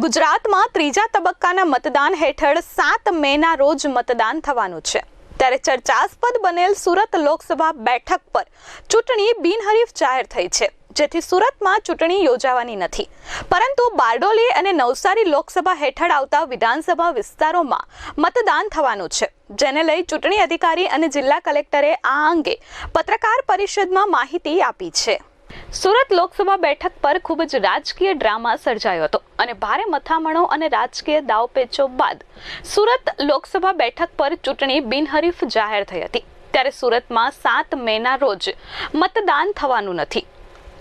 ગુજરાતમાં ત્રીજા તબક્કાના મતદાન હેઠળ સાત મેના રોજ મતદાન થવાનું છે. ત્યારે ચર્ચાસ્પદ બનેલ સુરત લોકસભા બેઠક પર ચૂંટણી બિનહરીફ જાહેર થઈ છે. જેથી સુરતમાં ચૂંટણી યોજાવાની નથી. પરંતુ બારડોલી અને નવસારી લોકસભા હેઠળ આવતા વિધાનસભા વિસ્તારોમાં મતદાન થવાનું છે. જેને લઈ ચૂંટણી અધિકારી અને જિલ્લા કલેક્ટરે આ અંગે પત્રકાર પરિષદમાં માહિતી આપી છે. સુરત લોકસભા બેઠક પર ખૂબ જ રાજકીય ડ્રામા સર્જાયો હતો અને ભારે મથામણો અને રાજકીય દાવપેચો બાદ સુરત લોકસભા બેઠક પર ચૂંટણી બિનહરીફ જાહેર થઈ હતી. ત્યારે સુરતમાં સાત મેના રોજ મતદાન થવાનું નથી.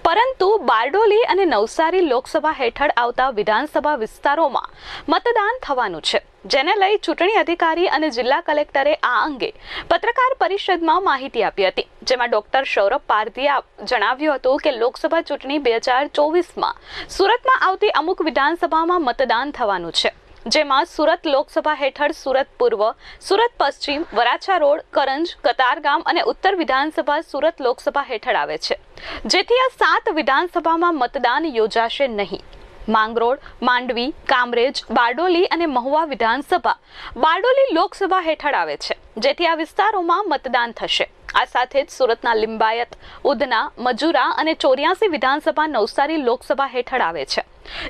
પરંતુ બારડોલી અને નવસારી લોકસભા હેઠળ આવતા વિધાનસભા વિસ્તારોમાં મતદાન થવાનું છે. જેને લઈ ચૂંટણી અધિકારી અને જિલ્લા કલેક્ટરે આ અંગે પત્રકાર પરિષદમાં માહિતી આપી હતી. જેમાં ડોક્ટર સૌરભ પારધીએ જણાવ્યું હતું કે લોકસભા ચૂંટણી બે હજાર ચોવીસમાં સુરતમાં આવતી અમુક વિધાનસભામાં મતદાન થવાનું છે. જેમાં સુરત લોકસભા હેઠળ સુરત પૂર્વ, સુરત પશ્ચિમ, વરાછા રોડ, કરંજ કતારગામ અને ઉત્તર વિધાનસભા સુરત લોકસભા હેઠળ આવે છે. જેથી આ સાત વિધાનસભામાં મતદાન યોજાશે નહીં. માંગરોળ, માંડવી, કામરેજ, બારડોલી અને મહુવા વિધાનસભા. બારડોલી લોકસભા હેઠળ આવે છે, જેથી આ વિસ્તારોમાં મતદાન થશે. આ સાથે જ સુરતના લિંબાયત, ઉધના, મજુરા અને ચોર્યાસી વિધાનસભા નવસારી લોકસભા હેઠળ આવે છે,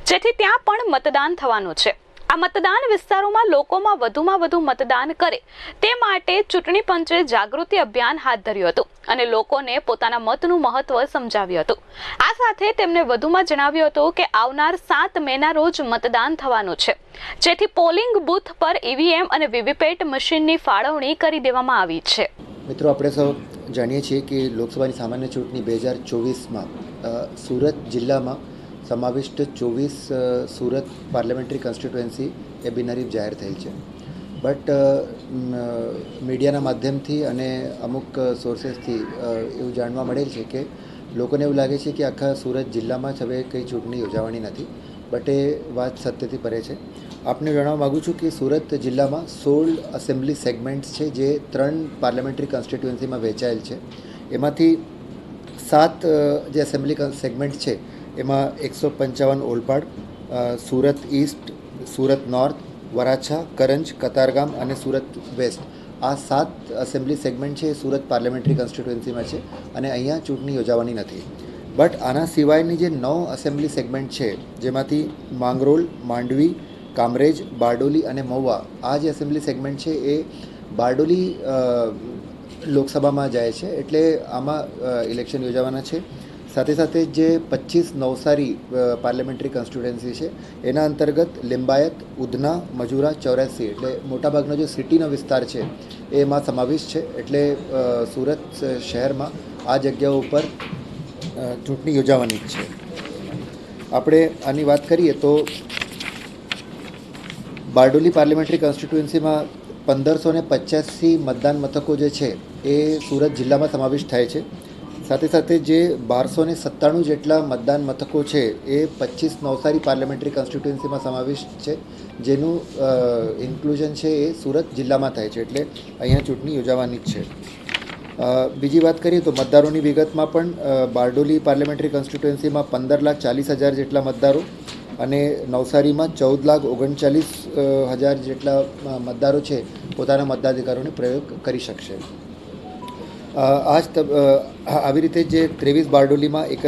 જેથી ત્યાં પણ મતદાન થવાનું છે. આ મતદાન વિસ્તારોમાં લોકોમાં વધુમાં વધુ મતદાન કરે. તે માટે ચૂંટણી પંચે જાગૃતિ અભિયાન હાથ ધર્યું હતું અને લોકોને પોતાના મતનું મહત્વ સમજાવ્યું હતું. આ સાથે તેમણે વધુમાં જણાવ્યું હતું કે આવનાર સાત મેના રોજ મતદાન થવાનું છે. જેથી પોલિંગ બૂથ પર ઈવીએમ અને વીવીપેટ મશીનની ફાળવણી કરી દેવામાં આવી છે. મિત્રો, આપણે સૌ જાણીએ છીએ કે લોકસભાની સામાન્ય ચૂંટણી બે હજાર ચોવીસમાં સુરત જિલ્લામાં સમાવિષ્ટ ચોવીસ સુરત પાર્લામેન્ટરી કોન્સ્ટિટ્યુએન્સી એ બિનહરીફ જાહેર થયેલ છે. બટ મીડિયાના માધ્યમથી અને અમુક સોર્સેસથી એવું જાણવા મળેલ છે કે લોકોને એવું લાગે છે કે આખા સુરત જિલ્લામાં જ હવે કંઈ ચૂંટણી યોજાવાની નથી. બટ એ વાત સત્યથી પરે છે. આપને જણાવવા માગું છું કે સુરત જિલ્લામાં સોળ એસેમ્બલી સેગમેન્ટ્સ છે જે ત્રણ પાર્લામેન્ટરી કોન્સ્ટિટ્યુએન્સીમાં વહેંચાયેલ છે. એમાંથી સાત જે એસેમ્બલી સેગમેન્ટ છે એમાં એકસો પંચાવન ઓલપાડ સુરત ઈસ્ટ, સુરત નોર્થ, વરાછા, કરંજ, કતારગામ અને સુરત વેસ્ટ. આ સાત એસેમ્બલી સેગમેન્ટ છે, એ સુરત પાર્લામેન્ટરી કોન્સ્ટિટ્યુએન્સીમાં છે અને અહીંયા ચૂંટણી યોજાવાની નથી. બટ આના સિવાયની જે નવ એસેમ્બલી સેગમેન્ટ છે, જેમાંથી માંગરોલ, માંડવી, કામરેજ, બારડોલી અને મહુવા, આ જે એસેમ્બલી સેગમેન્ટ છે, એ બારડોલી લોકસભામાં જાય છે, એટલે આમાં ઇલેક્શન યોજાવાના છે. સાથે સાથે જે પચીસ નવસારી પાર્લામેન્ટરી કોન્સ્ટિટ્યુએન્સી છે, એના અંતર્ગત લિંબાયત, ઉધના, મજુરા, ચોર્યાસી, એટલે મોટાભાગનો જે સિટીનો વિસ્તાર છે, એમાં સમાવેશ છે. એટલે સુરત શહેરમાં આ જગ્યાઓ ઉપર ચૂંટણી યોજાવાની છે. આપણે આની વાત કરીએ તો બારડોલી પાર્લામેન્ટરી કોન્સ્ટિટ્યુએન્સીમાં પંદરસો ને પચાસી મતદાન મથકો જે છે, એ સુરત જિલ્લામાં સમાવેશ થાય છે. સાથે સાથે જે બારસો ને સત્તાણું જેટલા મતદાન મથકો છે, એ પચીસ નવસારી પાર્લામેન્ટરી કોન્સ્ટિટ્યુએન્સીમાં સમાવિષ્ટ છે. જેનું ઇન્ક્લુઝન છે એ સુરત જિલ્લામાં થાય છે, એટલે અહીંયા ચૂંટણી યોજાવાની જ છે. બીજી વાત કરીએ તો મતદારોની વિગતમાં પણ બારડોલી પાર્લામેન્ટરી કોન્સ્ટિટ્યુએન્સીમાં પંદર લાખ ચાલીસ હજાર જેટલા મતદારો અને નવસારીમાં ચૌદ લાખ ઓગણચાલીસ હજાર જેટલા મતદારો છે, પોતાના મતદાધિકારોનો પ્રયોગ કરી શકશે. આ આવી રીતે જે ત્રેવીસ બારડોલીમાં એક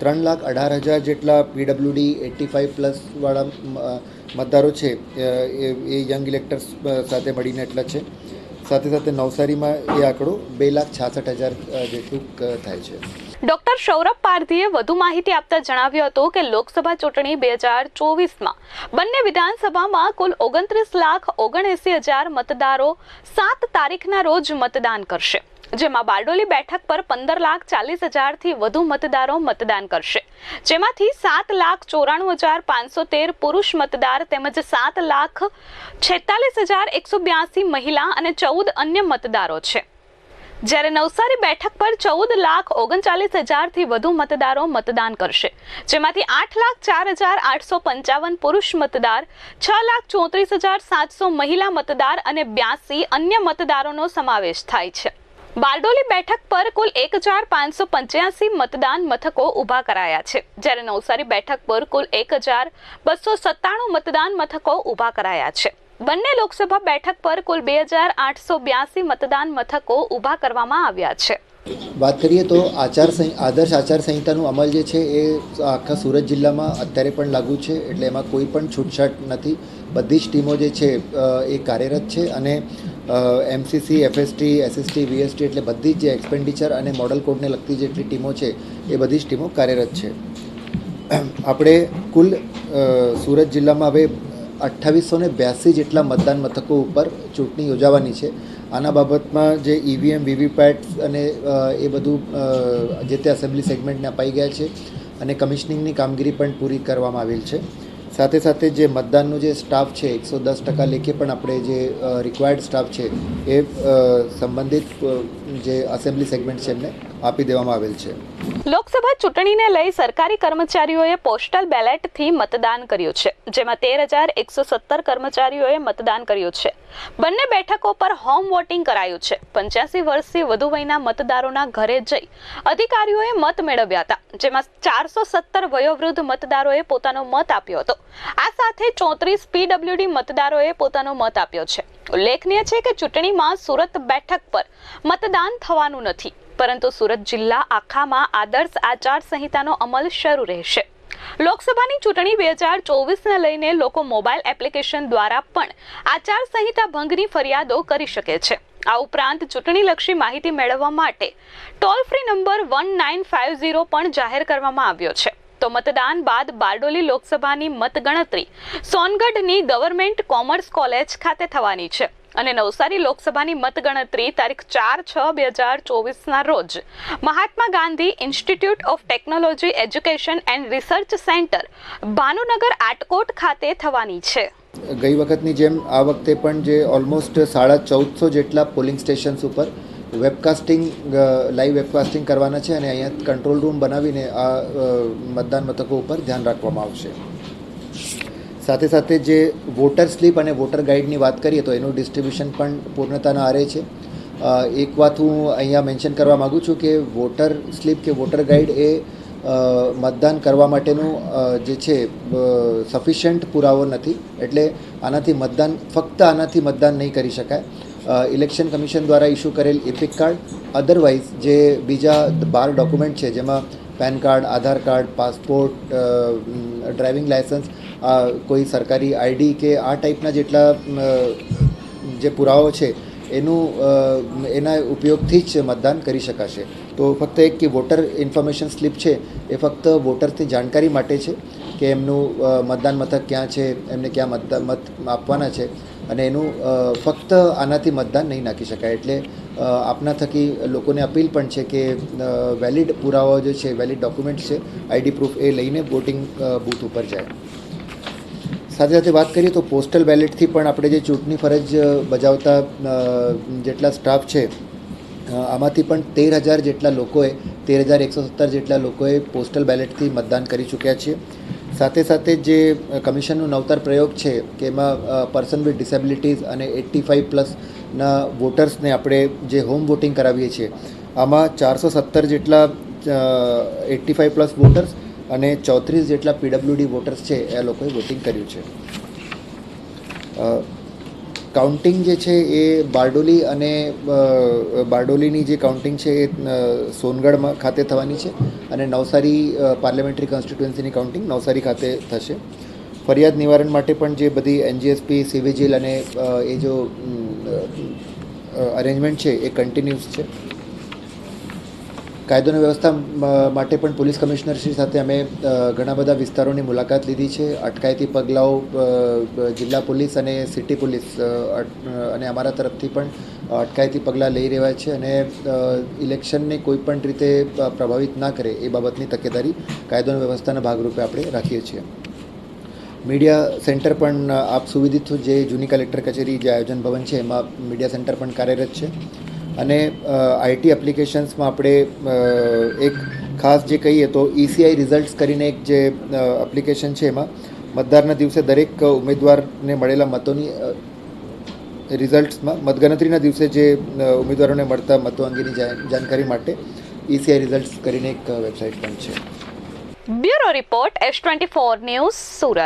ત્રણ લાખ અઢાર હજાર જેટલા પીડબ્લ્યુડી એટી ફાઇવ પ્લસવાળા મતદારો છે એ યંગ ઇલેક્ટર્સ સાથે મળીને એટલા છે. સાથે સાથે નવસારીમાં એ આંકડો બે લાખ છાસઠ હજાર જેટલું થાય છે. ડોક્ટર સૌરભ પારધીએ વધુ માહિતી આપતા જણાવ્યું હતું કે લોકસભા ચૂંટણી બે હજાર ચોવીસમાં બંને વિધાનસભામાં કુલ ઓગણત્રીસ લાખ ઓગણએસી હજાર મતદારો સાત તારીખના રોજ મતદાન કરશે. જેમાં બારડોલી બેઠક પર પંદર લાખ ચાલીસ હજારથી વધુ મતદારો મતદાન કરશે. જેમાંથી સાત લાખ ચોરાણું હજાર પાંચસો તેર પુરુષ મતદાર તેમજ સાત લાખ છેતાલીસ હજાર એકસો બ્યાસી મહિલા અને ચૌદ અન્ય મતદારો છે. જ્યારે નવસારી બેઠક પર ચૌદ લાખ ઓગણચાલીસ હજારથી વધુ મતદારો મતદાન કરશે. જેમાંથી આઠ લાખ ચાર હજાર આઠસો પંચાવન પુરુષ મતદાર, છ લાખ ચોત્રીસ હજાર સાતસો મહિલા મતદાર અને બ્યાસી અન્ય મતદારોનો સમાવેશ થાય છે. બારડોલી બેઠક પર કુલ એક હજાર પાંચસો પંચ્યાસી મતદાન મથકો ઊભા કરાયા છે. જ્યારે નવસારી બેઠક પર કુલ એક હજાર બસો સત્તાણું મતદાન મથકો ઊભા કરાયા છે. બંને લોકસભા બેઠક પર કુલ બે હજાર આઠસો બ્યાસી મતદાન મથકો ઊભા કરવામાં આવ્યા છે. વાત કરીએ તો આચાર આદર્શ આચારસંહિતાનું અમલ જે છે એ આખા સુરત જિલ્લામાં અત્યારે પણ લાગુ છે, એટલે એમાં કોઈ પણ છૂટછાટ નથી. બધી જ ટીમો જે છે એ કાર્યરત છે અને એમસીસી એફએસટી એસએસટી વીએસટી એટલે બધી જ જે એક્સપેન્ડિચર અને મોડલ કોડને લગતી જેટલી ટીમો છે, એ બધી જ ટીમો કાર્યરત છે. આપણે કુલ સુરત જિલ્લામાં હવે અઠ્ઠાવીસો ને બ્યાસી જેટલા મતદાન મથકો ઉપર ચૂંટણી યોજાવાની છે. આના બાબતમાં જે ઈવીએમ વીવીપેટ અને એ બધું જે તે એસેમ્બલી સેગમેન્ટને અપાઈ ગયા છે અને કમિશનિંગની કામગીરી પણ પૂરી કરવામાં આવેલ છે. સાથે સાથે જે મતદાનનો જે સ્ટાફ છે, એકસો દસ ટકા લેખે પણ આપણે જે રિક્વાયર્ડ સ્ટાફ છે, એ સંબંધિત જે અસેમ્બલી સેગમેન્ટ છે એમને આપી દેવામાં આવેલ છે. લોકસભા ચૂંટણીને લઈ સરકારી કર્મચારીઓએ પોસ્ટલ બેલેટથી મતદાન કર્યું છે, જેમાં તેર હજાર એકસો સત્તર કર્મચારીઓએ મતદાન કર્યું છે. બંને બેઠકો પર હોમ વોટિંગ કરાયું છે, પંચ્યાસી વર્ષથી વધુ વયના મતદારોના ઘરે જઈ અધિકારીઓએ મત મેળવ્યા હતા, જેમાં ચારસો સત્તર વયોવૃદ્ધ મતદારોએ પોતાનો મત આપ્યો હતો. આ સાથે ચોત્રીસ પીડબ્લ્યુડી મતદારોએ પોતાનો મત આપ્યો છે. ઉલ્લેખનીય છે કે ચૂંટણીમાં સુરત બેઠક પર મતદાન થવાનું નથી. પરંતુ સુરત જિલ્લા આખામાં આદર્શ આચાર સંહિતાનો અમલ શરૂ રહેશે. લોકસભાની ચૂંટણી બે હજાર ચોવીસને લઈને લોકો મોબાઈલ એપ્લિકેશન દ્વારા પણ આચાર સંહિતા ભંગની ફરિયાદો કરી શકે છે. આ ઉપરાંત ચૂંટણીલક્ષી માહિતી મેળવવા માટે toll free number one nine five zero પણ જાહેર કરવામાં આવ્યો છે. તો મતદાન બાદ બારડોલી લોકસભાની મતગણતરી સોનગઢની ગવર્મેન્ટ કોમર્સ કોલેજ ખાતે થવાની છે. અને નવસારી લોકસભાની મતગણતરી તારીખ ચાર છ બે હજાર ચોવીસના રોજ Mahatma Gandhi institute of technology education and research centre Bhanunagar Atkot ખાતે થવાની છે. ગઈ વખતની જેમ આ વખતે પણ જે ઓલમોસ્ટ સાડા ચૌદસો જેટલા પોલિંગ સ્ટેશન્સ ઉપર વેબકાસ્ટિંગ લાઈવ વેબકાસ્ટિંગ કરવાના છે અને અહીંયા કંટ્રોલ રૂમ બનાવીને આ મતદાન મથકો ઉપર ધ્યાન રાખવામાં આવશે. સાથે સાથે જે વોટર સ્લીપ અને વોટર ગાઈડની વાત કરીએ તો એનું ડિસ્ટ્રીબ્યુશન પણ પૂર્ણતાના આરે છે. એક વાત હું અહીંયા મેન્શન કરવા માગું છું કે વોટર સ્લીપ કે વોટર ગાઈડ એ મતદાન કરવા માટેનું જે છે સફિશિયન્ટ પુરાવો નથી. એટલે આનાથી મતદાન, ફક્ત આનાથી મતદાન નહીં કરી શકાય. ઇલેક્શન કમિશન દ્વારા ઇસ્યુ કરેલ ઇપિક કાર્ડ અધરવાઇઝ જે બીજા બાર ડોક્યુમેન્ટ છે, જેમાં pan card Aadhaar card passport driving licence કોઈ સરકારી આઈડી કે આ ટાઈપના જેટલા જે પુરાવો છે, એનું એના ઉપયોગથી જ મતદાન કરી શકાશે. તો ફક્ત એક કે વોટર ઇન્ફોર્મેશન સ્લિપ છે, એ ફક્ત વોટર્સની જાણકારી માટે છે કે એમનું મતદાન મથક ક્યાં છે, એમને ક્યાં મતદાન મત આપવાના છે અને એનું ફક્ત આનાથી મતદાન નહીં નાખી શકાય. એટલે આપના થકી લોકોને અપીલ પણ છે કે વેલિડ પુરાવાઓ જે છે, વેલિડ ડોક્યુમેન્ટ્સ છે, આઈડી પ્રૂફ એ લઈને વોટિંગ બૂથ ઉપર જાય. સાથે સાથે વાત કરીએ તો પોસ્ટલ બેલેટથી પણ આપણે જે ચૂંટણી ફરજ બજાવતા જેટલા સ્ટાફ છે આમાંથી પણ તેર હજાર જેટલા લોકોએ, તેર હજાર એકસો સત્તર જેટલા લોકોએ પોસ્ટલ બેલેટથી મતદાન કરી ચૂક્યા છે સાથે સાથે જે કમિશનનો નવતર પ્રયોગ છે કે એમાં પર્સન વિથ ડિસેબિલિટીઝ અને એટ્ટી ફાઇવ પ્લસના વોટર્સને આપણે જે હોમ વોટિંગ કરાવીએ છીએ, આમાં ચારસો સત્તર જેટલા એટ્ટી ફાઇવ પ્લસ વોટર્સ અને ચોત્રીસ જેટલા પીડબ્લ્યુડી વોટર્સ છે, એ લોકોએ વોટિંગ કર્યું છે. કાઉન્ટિંગ જે છે, એ બારડોલી અને બારડોલીની જે કાઉન્ટિંગ છે, એ સોનગઢમાં ખાતે થવાની છે અને નવસારી પાર્લામેન્ટરી કોન્સ્ટિટ્યુન્સીની કાઉન્ટિંગ નવસારી ખાતે થશે. ફરિયાદ નિવારણ માટે પણ જે બધી એનજીએસપી સિવિજિલ અને એ જો અરેન્જમેન્ટ છે, એ કન્ટિન્યુઅસ છે. કાયદો અને વ્યવસ્થા માટે પણ પોલીસ કમિશનરશ્રી સાથે અમે ઘણા બધા વિસ્તારોની મુલાકાત લીધી છે. અટકાયતી પગલાઓ જિલ્લા પોલીસ અને સિટી પોલીસ અને અમારા તરફથી પણ અટકાયતી પગલાં લઈ રહ્યા છે અને ઇલેક્શનને કોઈ પણ રીતે પ્રભાવિત ના કરે એ બાબતની તકેદારી કાયદો વ્યવસ્થાના ભાગરૂપે આપણે રાખીએ છીએ. મીડિયા સેન્ટર પણ આપ સુવિધિત જે જૂની કલેક્ટર કચેરી જે આયોજન ભવન છે, એમાં મીડિયા સેન્ટર પણ કાર્યરત છે. અને આઈટી એપ્લિકેશન્સમાં આપણે એક ખાસ જે કહીએ તો ઈસીઆઈ રિઝલ્ટ્સ કરીને એક જે એપ્લિકેશન છે એમાં, મતદારના દિવસે દરેક ઉમેદવારને મળેલા મતોની રિઝલ્ટ્સમાં, મતગણતરીના દિવસે જે ઉમેદવારોને મળતા મતો અંગેની જાણકારી માટે ઈસીઆઈ રિઝલ્ટ્સ કરીને એક વેબસાઇટ પણ છે. Bureau report, S twenty four news, Surat.